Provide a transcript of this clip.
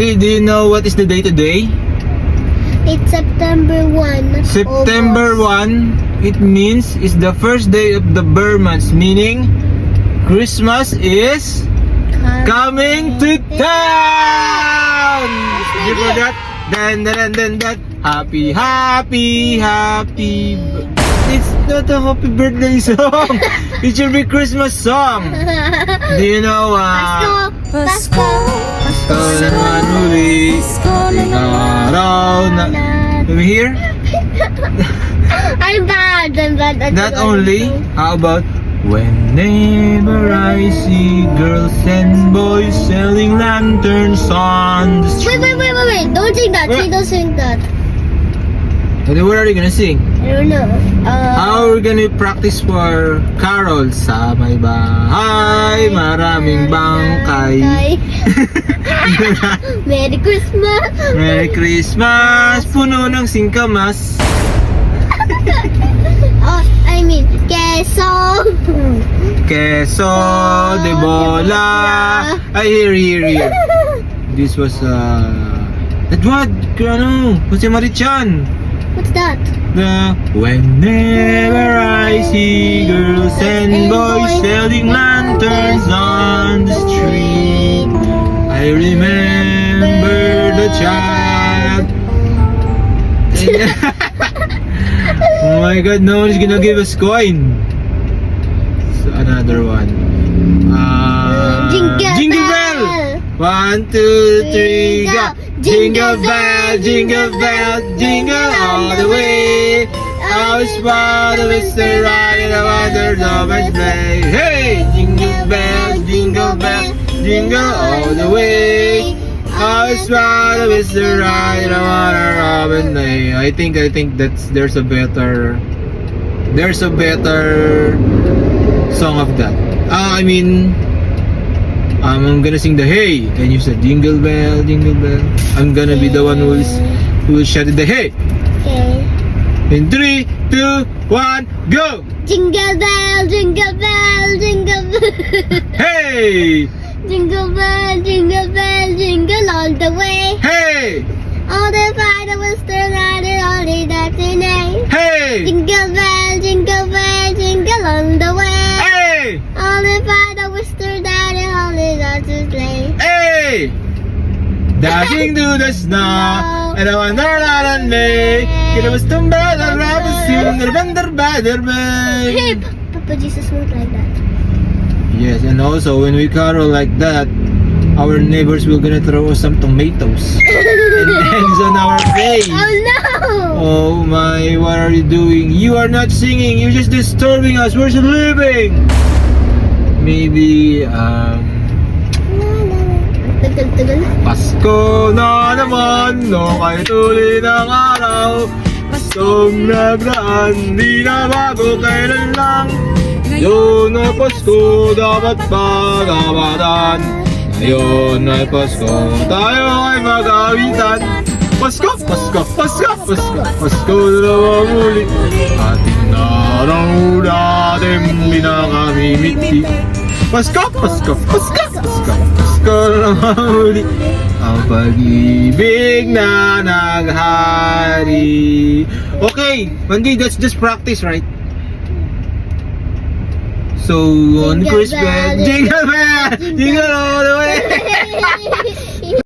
Do you know what is the day today? It's September 1. September 1, it means it's the first day of the Burr months, meaning Christmas is coming to town! You forgot? Then, then, then, that. Happy, happy, happy. It's not a happy birthday song. It should be Christmas song. Do you know, uh, Pasko! Pasko! Pasko na naman uli. Araw na... Can we hear? I'm bad. I'm bad. at Not only, how about Whenever I see girls and boys selling lanterns on the Wait, street. wait, wait, wait, wait. Don't sing that. Please don't sing that. What are you gonna sing? I don't know. Uh, How are we gonna practice for carols sa may bahay? Maraming bangkay. Merry Christmas! Merry Christmas! Puno ng singkamas. Oh, I mean, queso! Queso de bola. Ay, here, here, here. This was, uh... What? Ano? Jose Marichan. What's that? The Whenever I see girls and boys selling lanterns on the street, I remember the child. oh my god, no one's gonna give us coin. So another one. Uh, Jingle jingle bell. bell! One, two, three, go! Jingle bell, jingle bell, jingle all the way. I was proud of Mr. Ride and I wondered how much play. Hey! Jingle bell, jingle bell, jingle all the way. I was proud of Mr. Ride and I wondered Robin Day. I think, I think that's, there's a better, there's a better song of that. Ah, I mean, um, I'm gonna sing the hey, and you said jingle bell, jingle bell. I'm gonna be the one who's who will shout the hey. Okay. In three, two, one, go! Jingle bell, jingle bell, jingle bell. Hey, jingle bell, jingle bell, jingle all the way. hey, All the was turned out and only that tonight. hey, Jingle bell, hey! Dashing through the snow, and I wonder out on me. Kaya mas tumbal ang rapasin, narbandar badar Hey, bay. Papa Jesus won't like that. Yes, and also when we carol like that, our neighbors will gonna throw us some tomatoes and eggs on our face. Oh no! Oh my, what are you doing? You are not singing, you're just disturbing us. We're sleeping. Maybe, um, Na. Pasko na naman, no kahit uli ng araw. Paskong nagraan, di na bago kailan lang. Ngayon ay Pasko, dapat pagabatan. Ngayon ay Pasko, tayo ay magawitan. Pasko, Pasko, Pasko, Pasko, Pasko na naman muli. Ating araw natin pinakamimiti. Pasko, Pasko, Pasko, Pasko, Pasko naman muli. Ang pag-ibig na naghari. Okay, Mandy, that's just practice, right? So, on Christmas, jingle bell, jingle all the way.